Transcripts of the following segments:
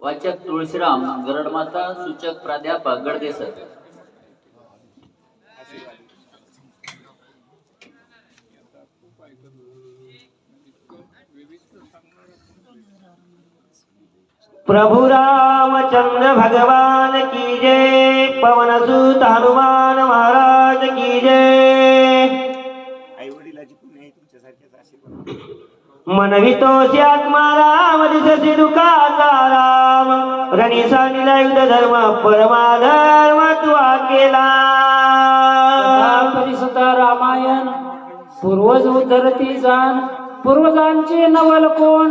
वाचक तुळशीराम गरडमाता सूचक प्राध्यापक गडदेसर. प्रभु रामचंद्र भगवान की जय पवन सुत हनुमान मनवितोषी आत्मा राम दिससी दुखाचा राम. रणिसा युद्ध धर्म परमाधर्म तुवा केला परिसुद्धा रामायण पूर्वज उद्धरती जाण. पूर्वजांचे नवल कोण?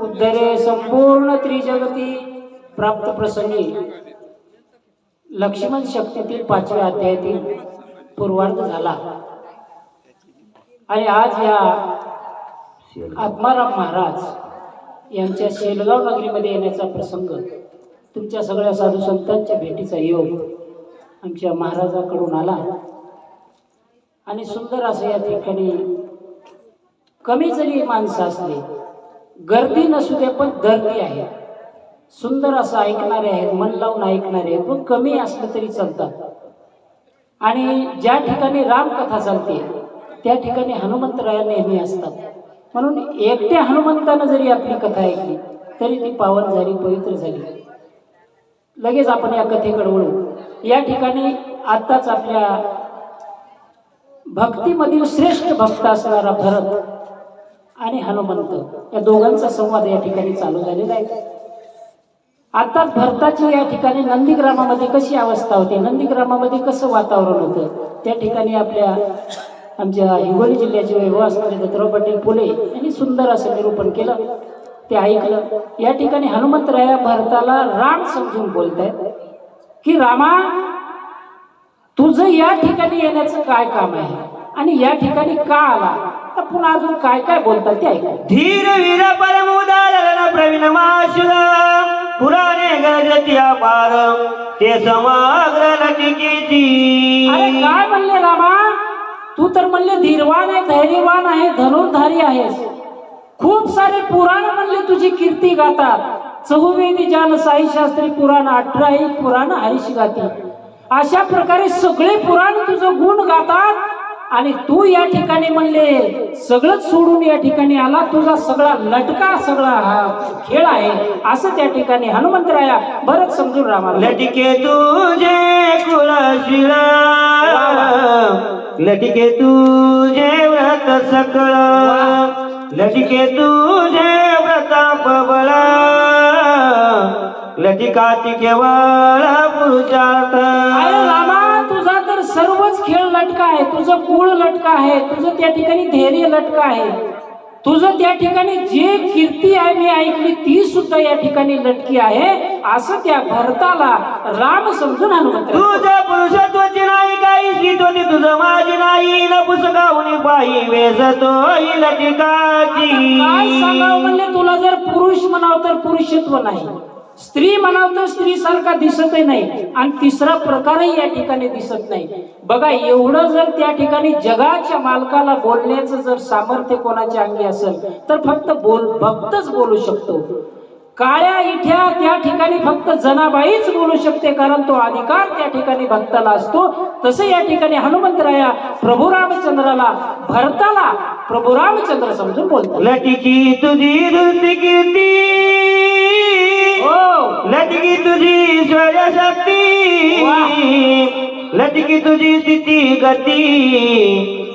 उद्धरे संपूर्ण त्रिजगती. प्राप्त प्रसंगी लक्ष्मण शक्तीतील पाचव्या अध्यायातील पूर्वार्ध झाला. आणि आज या आत्माराम महाराज यांच्या शेलगाव नगरीमध्ये येण्याचा प्रसंग तुमच्या सगळ्या साधू संतांच्या भेटीचा योग आमच्या महाराजाकडून आला. आणि सुंदर असं या ठिकाणी कमी जरी माणसं असली गर्दी नसू दे पण गर्दी आहे. सुंदर असं ऐकणारे आहेत मन लावून ऐकणारे आहेत पण कमी असलं तरी चालतात आणि ज्या ठिकाणी रामकथा चालते त्या ठिकाणी हनुमंतराया नेहमी असतात. म्हणून एकट्या हनुमंतानं जरी आपली कथा ऐकली तरी ती पावन झाली पवित्र झाली. लगेच आपण या कथेकडे वळू. या ठिकाणी आत्ताच आपल्या भक्तीमधील श्रेष्ठ भक्त असणारा भरत आणि हनुमंत या दोघांचा संवाद या ठिकाणी चालू झालेला आहे. आताच भरताची या ठिकाणी नंदीग्रामामध्ये कशी अवस्था होती? नंदीग्रामामध्ये कसं वातावरण होतं? त्या ठिकाणी आपल्या आमच्या हिंगोली जिल्ह्याचे वैभव असणारे दत्तराव पाटील फुले यांनी सुंदर असं निरूपण केलं. ते ऐकलं. या ठिकाणी हनुमंतराया भरताला राम समजून बोलत आहेत की रामा तुझं या ठिकाणी येण्याचं काय काम आहे? आणि या ठिकाणी का आला? तर पुन्हा अजून काय काय बोलतात ते ऐका. धीर वीर परमुदार प्रवीण माशुर पुराणे गरजती अपार ते समग्र अरे काय म्हणले रामा? तू तर म्हणले धीरवान आहे धैर्यवान आहे धनुर्धारी आहेस. खूप सारे पुराण म्हणले तुझी कीर्ती गातात. चहुवेदी जान साई शास्त्री पुराण अठराही पुराण हरीश गाती. अशा प्रकारे सगळे पुराण तुझं गुण गातात. आणि तू या ठिकाणी म्हणले सगळंच सोडून या ठिकाणी आला तुझा सगळा लटका सगळा हा खेळ आहे. असं त्या ठिकाणी हनुमंतराया बरंच समजून रामा लटके तुझे कुळशिर लटिके तुझे व्रत सकळ. लटिके तुझे व्रताप बळ लटिकाची केवळ पुरुषार्थ. तुझा तर सर्वच खेळ लटका आहे. तुझं कुळ लटका आहे. तुझं त्या ठिकाणी धैर्य लटका आहे. तुझं त्या ठिकाणी जे कीर्ती आहे मी ऐकली ती सुद्धा या ठिकाणी लटकी आहे. असं त्या भरताला राम समजून हनुमंत तुझं पुरुषत्वाची नाही काही स्थिती तुझं माझी नाही. न पुस्तकाहून पायी वेसतो लटिकाची काय सांगावं म्हणले तुला? जर पुरुष म्हणाव तर पुरुषत्व नाही. स्त्री म्हणाव तर स्त्री सारखा दिसतही नाही. आणि तिसरा प्रकारही या ठिकाणी दिसत नाही. बघा एवढं जर त्या ठिकाणी जगाच्या मालकाला बोलण्याचं जर सामर्थ्य कोणाच्या अंगी असेल तर फक्त बोल भक्तच बोलू शकतो. काळ्या इठ्या त्या ठिकाणी फक्त जनाबाईच बोलू शकते कारण तो अधिकार त्या ठिकाणी भक्ताला असतो. तसं या ठिकाणी हनुमंतराया प्रभू रामचंद्राला भरताला प्रभू रामचंद्र समजून बोलतात. लटिकी तुझी हो. लटकी तुझी स्वयशक्ती लटकी तुझी स्थिती गती.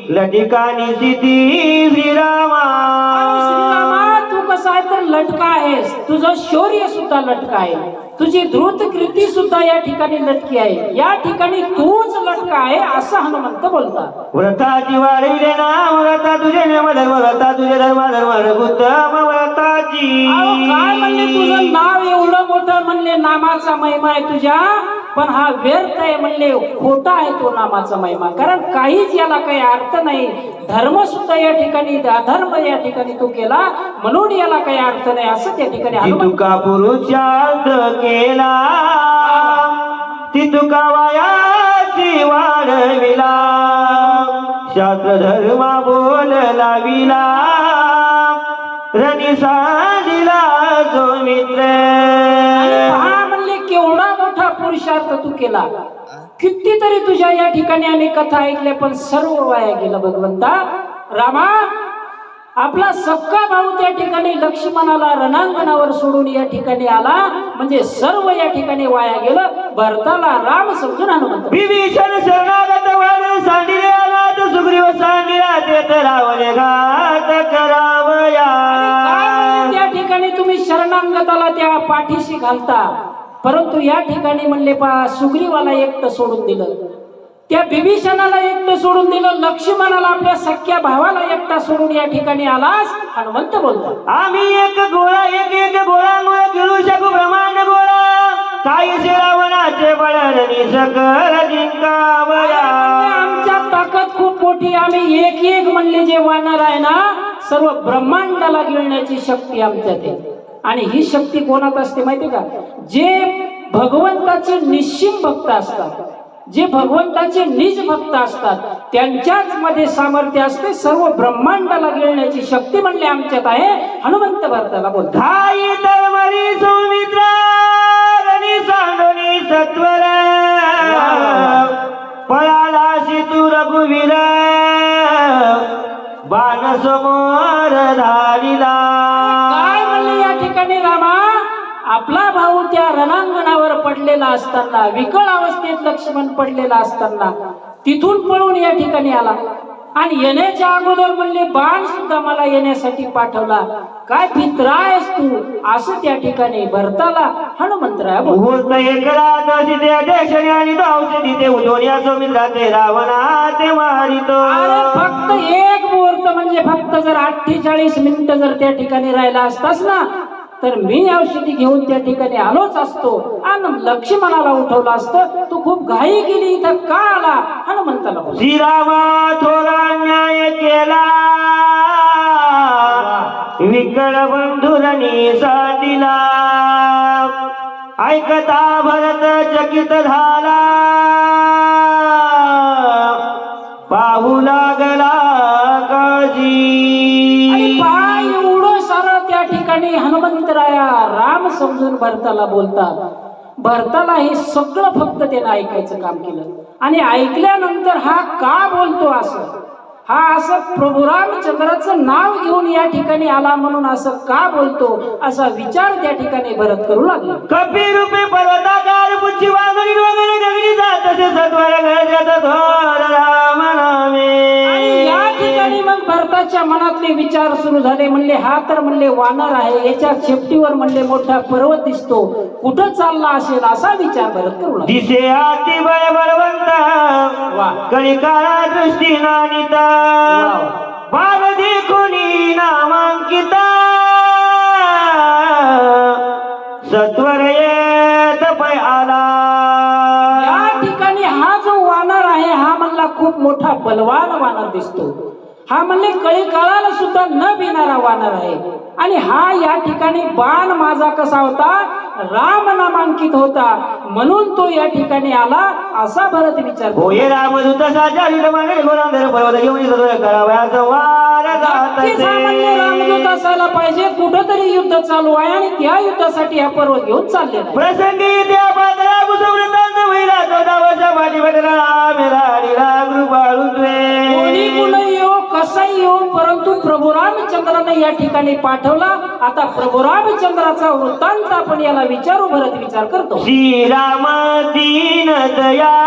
लटिकानी स्थिती श्रीरामा कसा आहे तर लटका आहेस. तुझं शौर्य सुद्धा लटका आहे. तुझी द्रुत कृती सुद्धा या ठिकाणी लटकी आहे. या ठिकाणी तूच लटका आहे असं हनुमंत बोलतात. व्रताची वाढविले नाम व्रता तुझे नेम धर्म व्रता तुझे धर्म धर्म व्रता अहो, काय म्हणले तुझं नाव एवढं मोठं? म्हणले नामाचा महिमा आहे तुझ्या पण हा व्यर्थ आहे म्हणले खोटा आहे तो नामाचा महिमा. कारण काहीच याला काही अर्थ नाही. धर्म सुद्धा या ठिकाणी अधर्म या ठिकाणी तो केला म्हणून याला काही अर्थ नाही असं त्या ठिकाणी तुका पुरुषार्थ केला. ती तुका वयाची वाढविला. शास्त्र धर्म बोल लाविला रणी साजिला जो मित्र. पुरुषार्थ तू केला. कितीतरी तुझ्या या ठिकाणी आम्ही कथा ऐकल्या पण सर्व वाया गेलं भगवंता. रामा आपला सक्का भाऊ त्या ठिकाणी लक्ष्मणाला रणांगणावर सोडून या ठिकाणी आला. म्हणजे सर्व या ठिकाणी वाया गेलं. भरताला राम समजून हनुमंत विभीषण शरणागत वाण सांडिले आला तर सुग्रीव सांडिला ते रावणे घात करावया. त्या ठिकाणी तुम्ही शरणांगताला त्या पाठीशी घालता. परंतु या ठिकाणी म्हणले पा सुग्रीवाला एकटं सोडून दिलं. त्या बिभीषणाला एकटं सोडून दिलं. लक्ष्मणाला आपल्या सख्या भावाला एकटा सोडून या ठिकाणी आलास? हनुमंत बोलतात. आम्ही एक गोळा एक एक गोळा गोळा खेळू शकू ब्रह्मांड गोळा. काही रावणाचे बळणी सकल जिंकावया आमच्या ताकद खूप मोठी आम्ही एक एक म्हणले जे वानर आहे ना सर्व ब्रह्मांडाला गिळण्याची शक्ती आमच्यात आहे. आणि ही शक्ती कोणात असते माहिती का? जे भगवंताचे निश्चिम भक्त असतात जे भगवंताचे निज भक्त असतात त्यांच्याच मध्ये सामर्थ्य असते सर्व ब्रह्मांडाला गिळण्याची शक्ती म्हणले आमच्यात आहे. हनुमंत भरताला बोलतात समोर काय म्हणले या ठिकाणी रामा? आपला भाऊ त्या रणांगणावर पडलेला असताना विकळ अवस्थेत लक्ष्मण पडलेला असताना तिथून पळून या ठिकाणी आला. आणि येण्याच्या अगोदर म्हणले बाण सुद्धा मला येण्यासाठी पाठवला. काय भित्रा आहेस तू? असं त्या ठिकाणी भरताला हनुमंतराय आणि ते रावणा मारितो म्हणजे फक्त जर अठ्ठेचाळीस मिनिटं जर त्या ठिकाणी राहिला असतास ना तर मी औषधी घेऊन त्या ठिकाणी आलोच असतो. आणि लक्ष्मणाला उठवलं असतं. तू खूप घाई गेली इथं का आला? हनुमंताला बोल. थोडा न्याय केला. विकळ बंधुरणी साधिला ऐकता भरत चकित झाला. पाहू लागला आणि काजी पाय एवढं सारं त्या ठिकाणी. हनुमंतराया राम समजून भरताला बोलतात. भरताला हे सगळं फक्त त्यानं ऐकायचं काम केलं. आणि ऐकल्यानंतर हा का बोलतो असं? हा असं प्रभू रामचंद्राचं नाव घेऊन या ठिकाणी आला म्हणून असं का बोलतो? असा विचार त्या ठिकाणी भरत करू लागला. कपी रूपे पर्वताकार भरताच्या मनातले विचार सुरू झाले म्हणले हा तर म्हणले वानर आहे याच्या शेपटीवर म्हणले मोठा पर्वत दिसतो. कुठं चालला असेल असा विचार भरत करू दिसे बळ बळवंत वा. कलिकाला दृष्टी नानिता. देखुनी नामांकित. सत्वर येत पै आला. या ठिकाणी हा जो वानर आहे हा म्हणला खूप मोठा बलवान वानर दिसतो. हा म्हणले कळी काळाला सुद्धा न भिणारा वानर आहे. आणि हा या ठिकाणी बाण माझा कसा होता? राम नामांकित होता. म्हणून तो या ठिकाणी आला असा भरत विचार. होय रामदूत रामदूत असायला पाहिजे. कुठंतरी युद्ध चालू आहे आणि त्या युद्धासाठी हा पर्वत घेऊन चाललेला आहे. प्रसंगी त्या कुणी येऊ कसाही परंतु प्रभू रामचंद्राने या ठिकाणी पाठवला. आता प्रभू रामचंद्राचा वृत्तांत आपण याला विचारू भरत विचार करतो. श्रीराम दीन दया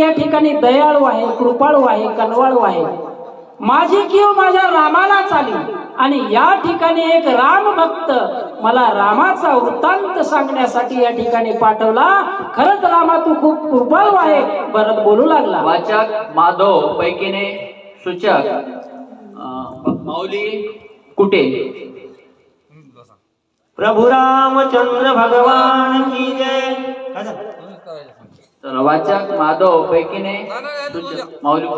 या ठिकाणी दयाळू आहे कृपाळू आहे कनवाळू आहे. माझी किंवा माझ्या रामाला चाली. आणि या ठिकाणी एक राम भक्त मला रामाचा वृत्तांत सांगण्यासाठी या ठिकाणी पाठवला. खरंच रामा तू खूप कृपाळू आहे. भरत बोलू लागला. वाचक माधव पैकीने सूचक माऊली कुठे प्रभु रामचंद्र भगवान की जय. तर वाचक माधव पैकीने माऊली?